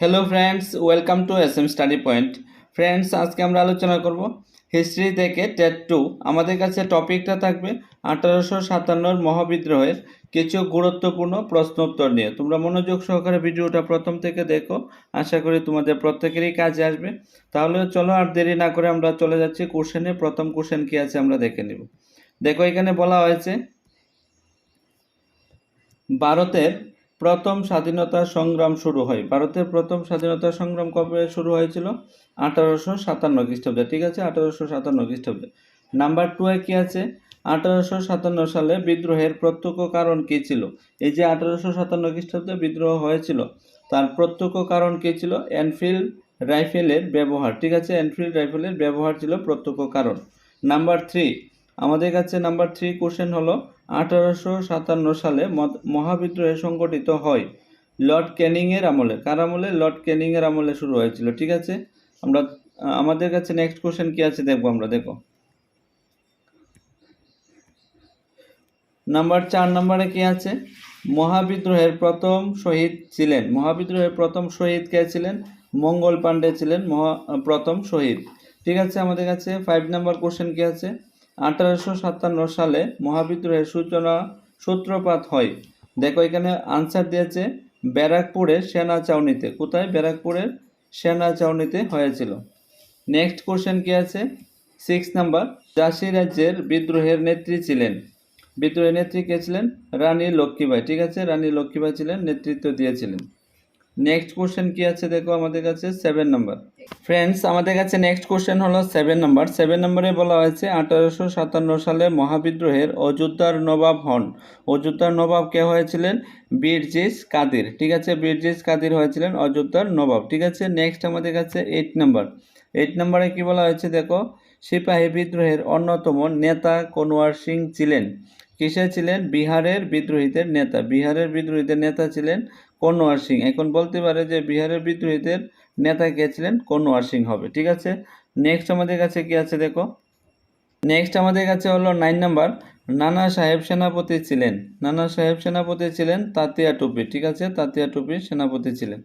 Hello friends welcome to S M study point friends আজকে আমরা আলোচনা করব হিস্ট্রি থেকে টেট টু আমাদের কাছে টপিকটা থাকবে আঠারোশো সাতান্নর মহাবিদ্রোহের কিছু গুরুত্বপূর্ণ প্রশ্ন উত্তর নিয়ে। তোমরা মনোযোগ সহকারে ভিডিওটা প্রথম থেকে দেখো। আশা করি তোমাদের প্রত্যেকেরই কাজে আসবে। তাহলে চলো আর দেরি না করে আমরা চলে যাচ্ছি কোশ্চেনে প্রথম কোশ্চেন কি আছে আমরা দেখে নিব। দেখো এখানে বলা হয়েছে, ভারতের প্রথম স্বাধীনতা সংগ্রাম শুরু হয়। ভারতের প্রথম স্বাধীনতা সংগ্রাম কবে শুরু হয়েছিল? আঠারোশো সাতান্ন খ্রিস্টাব্দে। ঠিক আছে? আঠারোশো সাতান্ন খ্রিস্টাব্দে। নাম্বার টু এ কি আছে? আঠারোশো সাতান্ন সালে বিদ্রোহের প্রত্যক্ষ কারণ কী ছিল? এই যে আঠারোশো সাতান্ন খ্রিস্টাব্দে বিদ্রোহ হয়েছিল, তার প্রত্যক্ষ কারণ কী ছিল? এনফিল্ড রাইফেলের ব্যবহার। ঠিক আছে? এনফিল্ড রাইফেলের ব্যবহার ছিল প্রত্যক্ষ কারণ। নাম্বার থ্রি আমাদের কাছে নাম্বার থ্রি কোশ্চেন হলো আঠারোশো সাতান্ন সালে মহাবিদ্রোহ সংগঠিত হয় লর্ড ক্যানিংয়ের আমলে। কার আমলে? লর্ড ক্যানিংয়ের আমলে শুরু হয়েছিল, ঠিক আছে? আমরা, আমাদের কাছে নেক্সট কোশ্চেন কি আছে দেখব আমরা, দেখো। নাম্বার চার, নম্বরে কি আছে? মহাবিদ্রোহের প্রথম শহীদ ছিলেন। মহাবিদ্রোহের প্রথম শহীদ কে ছিলেন? মঙ্গল পাণ্ডে ছিলেন মহা, প্রথম শহীদ। ঠিক আছে, আমাদের কাছে ফাইভ নাম্বার কোশ্চেন কি আছে? আঠারোশো সাতান্ন সালে মহাবিদ্রোহের সূচনা সূত্রপাত হয়। দেখো, এখানে আনসার দিয়েছে ব্যারাকপুরের সেনা চাউনিতে কোথায়? ব্যারাকপুরের সেনা চাউনিতে হয়েছিল। নেক্সট কোশ্চেন কি আছে? সিক্স নাম্বার ঝাঁসি রাজ্যের বিদ্রোহের নেত্রী ছিলেন। বিদ্রোহের নেত্রী কে ছিলেন? রানী লক্ষ্মীবাই ঠিক আছে, রানী লক্ষ্মীবাই ছিলেন, নেতৃত্ব দিয়েছিলেন। নেক্সট কোশ্চেন কি আছে দেখো আমাদের কাছে? সেভেন নাম্বার ফ্রেন্ডস আমাদের কাছে নেক্সট কোশ্চেন হলো সেভেন নাম্বার সেভেন নম্বরে বলা হয়েছে, আঠারোশো সাতান্ন সালে মহাবিদ্রোহের অযোধ্যার নবাব হন। অযোধ্যার নবাব কে হয়েছিলেন? বীরজিস কাদির। ঠিক আছে বীরজিস কাদির হয়েছিলেন অযোধ্যার নবাব। ঠিক আছে নেক্সট আমাদের কাছে এইট নাম্বার এইট নম্বরে কি বলা হয়েছে দেখো? সিপাহী বিদ্রোহের অন্যতম নেতা কনোয়ার সিং ছিলেন। কিসে ছিলেন? বিহারের বিদ্রোহীদের নেতা। বিহারের বিদ্রোহীদের নেতা ছিলেন কনোয়ার সিং। এখন বলতে পারে যে বিহারের বিদ্রোহীদের নেতা কে ছিলেন কনোয়ার সিং হবে, ঠিক আছে? নেক্সট আমাদের কাছে কি আছে দেখো? নেক্সট আমাদের কাছে হলো নাইন নাম্বার নানা সাহেব সেনাপতি ছিলেন। নানা সাহেব সেনাপতি ছিলেন তাতিয়া টুপি, ঠিক আছে? তাতিয়া টুপি সেনাপতি ছিলেন।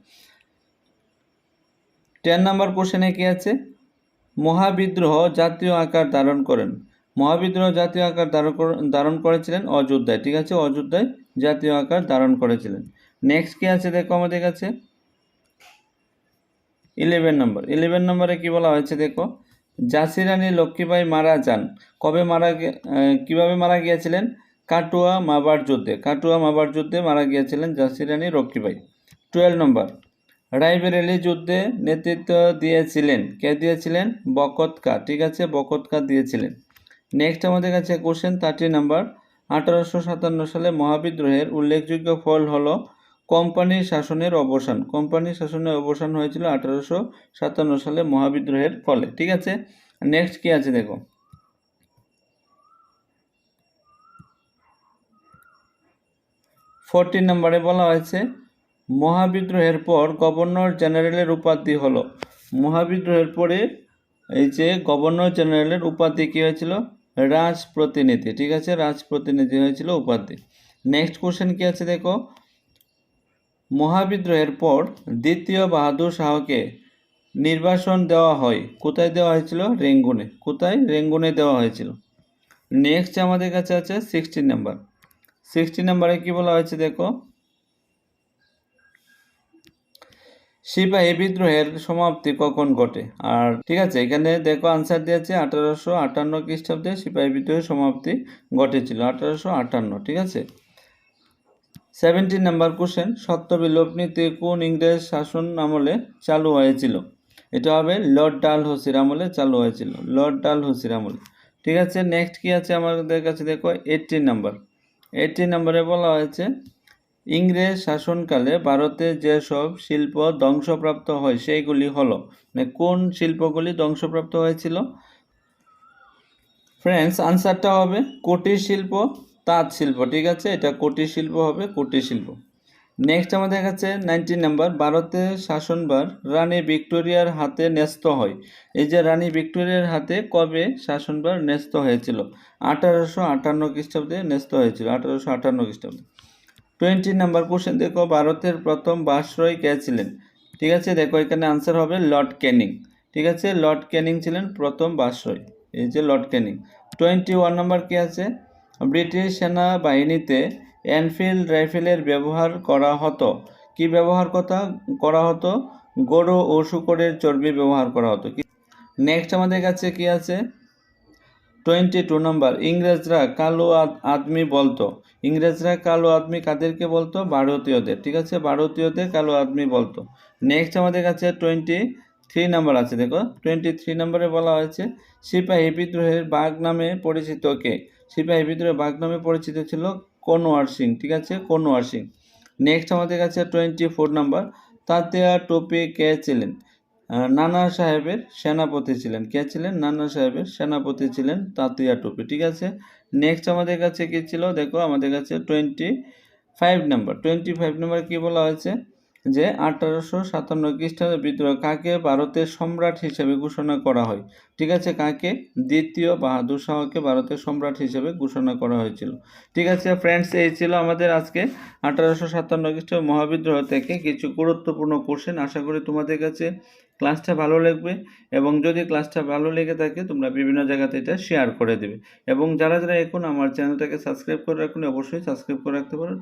টেন নাম্বার কোশ্চেনে কি আছে? মহাবিদ্রোহ জাতীয় আকার ধারণ করেন। মহাবিদ্রোহ জাতীয় আকার ধারণ ধারণ করেছিলেন অযোধ্যায়, ঠিক আছে? অযোধ্যায় জাতীয় আকার ধারণ করেছিলেন। নেক্সট কি আছে দেখো আমাদের কাছে? ইলেভেন নম্বর ইলেভেন নম্বরে কি বলা হয়েছে দেখো? ঝাঁসি রানী লক্ষ্মীবাই মারা যান। কবে মারা কীভাবে মারা গিয়েছিলেন? কাটুয়া মাবার যুদ্ধে, কাটুয়া মাবার যুদ্ধে মারা গিয়েছিলেন ঝাঁসি রানী লক্ষ্মীবাই টুয়েলভ নম্বর রায়বেরেলি যুদ্ধে নেতৃত্ব দিয়েছিলেন। কে দিয়েছিলেন? বকতকা ঠিক আছে? বকতকা দিয়েছিলেন। নেক্সট আমাদের কাছে কোশ্চেন থার্টি নাম্বার আঠারোশো সাতান্ন সালে মহাবিদ্রোহের উল্লেখযোগ্য ফল হলো কোম্পানির শাসনের অবসান। কোম্পানির শাসনের অবসান হয়েছিল আঠারোশো সাতান্ন সালে মহাবিদ্রোহের ফলে। ঠিক আছে? নেক্সট কি আছে দেখো? ফোরটিন নম্বরে বলা হয়েছে, মহাবিদ্রোহের পর গভর্নর জেনারেলের উপাধি হলো। মহাবিদ্রোহের পরে এই যে গভর্নর জেনারেলের উপাধি কী হয়েছিল? রাজপ্রতিনিধি। ঠিক আছে? রাজপ্রতিনিধি হয়েছিল উপাধি। নেক্সট কোশ্চেন কী আছে দেখো? মহাবিদ্রোহের পর দ্বিতীয় বাহাদুর শাহকে নির্বাসন দেওয়া হয়। কোথায় দেওয়া হয়েছিল? রেঙ্গুনে। কোথায়? রেঙ্গুনে দেওয়া হয়েছিল। নেক্সট আমাদের কাছে আছে সিক্সটিন নাম্বার সিক্সটিন নাম্বারে কি বলা হয়েছে দেখো? সিপাহী বিদ্রোহের সমাপ্তি কখন ঘটে? আর ঠিক আছে, এখানে দেখো আনসার দিয়েছে আঠারোশো আটান্ন খ্রিস্টাব্দে সিপাহী বিদ্রোহের সমাপ্তি ঘটেছিল, আঠারোশো আটান্ন, ঠিক আছে? সেভেন্টিন নাম্বার কোশ্চেন সত্য বিলোপ কোন ইংরেজ শাসন আমলে চালু হয়েছিল? এটা হবে লর্ড ডাল হোসির আমলে চালু হয়েছিল, লর্ড ডাল হোসির আমলে। ঠিক আছে নেক্সট কি আছে আমাদের কাছে দেখো? Eighteen number. এইটিন নাম্বারে বলা হয়েছে, ইংরেজ শাসনকালে ভারতে যেসব শিল্প ধ্বংসপ্রাপ্ত হয়, সেইগুলি হলো মানে কোন শিল্পগুলি ধ্বংসপ্রাপ্ত হয়েছিল? ফ্রেন্ডস আনসারটা হবে কুটির শিল্প তাঁত শিল্প, ঠিক আছে? এটা কুটির শিল্প হবে কুটির শিল্প। নেক্সট আমাদের কাছে নাইনটিন নাম্বার ভারতের শাসনবার রানী ভিক্টোরিয়ার হাতে ন্যস্ত হয়। এই যে রানী ভিক্টোরিয়ার হাতে কবে শাসনবার ন্যস্ত হয়েছিল? আঠারোশো আটান্ন খ্রিস্টাব্দে ন্যস্ত হয়েছিল, আঠারোশো আটান্ন খ্রিস্টাব্দে। টোয়েন্টি নাম্বার কোশ্চেন দেখো, ভারতের প্রথম বাসরয় কে ছিলেন? ঠিক আছে, দেখো, এখানে আনসার হবে লর্ড ক্যানিং ঠিক আছে, লর্ড ক্যানিং ছিলেন প্রথম বাসয় এই যে lord Canning twenty one number কি আছে? ব্রিটিশ সেনাবাহিনীতে এনফিল্ড রাইফেলের ব্যবহার করা হতো। কি ব্যবহার কথা? করা হতো। গরু ও শুকরের চর্বি ব্যবহার করা হতো। নেক্সট আমাদের কাছে কি আছে? টোয়েন্টি টু নাম্বার ইংরেজরা কালো আদ- আদমি বলতো। ইংরেজরা কালো আদমি কাদেরকে বলতো? ভারতীয়দের। ঠিক আছে? ভারতীয়দের কালো আদমি বলতো। নেক্সট আমাদের কাছে টোয়েন্টি থ্রি নাম্বার আছে। দেখো টোয়েন্টি থ্রি নাম্বারে বলা হয়েছে, সিপাহী বিদ্রোহের বাঘ নামে পরিচিত কে? সিপাহী বিদ্রোহের বাঘ নামে পরিচিত ছিল কনোয়ার সিং, ঠিক আছে? কনোয়ার সিং। নেক্সট আমাদের কাছে twenty four number Tatya Tope কে ছিলেন? নানা সাহেবের সেনাপতি ছিলেন। কে ছিলেন? নানা সাহেবের সেনাপতি ছিলেন তাতিয়া টুপি, ঠিক আছে? নেক্সট আমাদের কাছে কি ছিল? দেখো, আমাদের কাছে twenty five number twenty five number কী বলা হয়েছে? যে আঠারোশো সাতান্ন খ্রিস্টাব্দে বিদ্রোহ কাকে ভারতের সম্রাট হিসেবে ঘোষণা করা হয়? ঠিক আছে, কাকে? দ্বিতীয় বাহাদুর শাহকে ভারতের সম্রাট হিসেবে ঘোষণা করা হয়েছিল। ঠিক আছে ফ্রেন্ডস এই ছিল আমাদের আজকে আঠারোশো সাতান্ন খ্রিস্টাব্দ মহাবিদ্রোহ থেকে কিছু গুরুত্বপূর্ণ কোশ্চেন আশা করি তোমাদের কাছে ক্লাসটা ভালো লাগবে এবং যদি ক্লাসটা ভালো লেগে থাকে, তোমরা বিভিন্ন জায়গাতে এটা শেয়ার করে দেবে। এবং যারা যারা এখন আমার চ্যানেলটাকে সাবস্ক্রাইব করে রাখুন, অবশ্যই সাবস্ক্রাইব করে রাখতে পারো।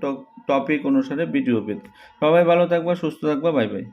টপিক অনুসারে ভিডিও পেতে। সবাই ভালো থাকবা, সুস্থ থাকবা বাই বাই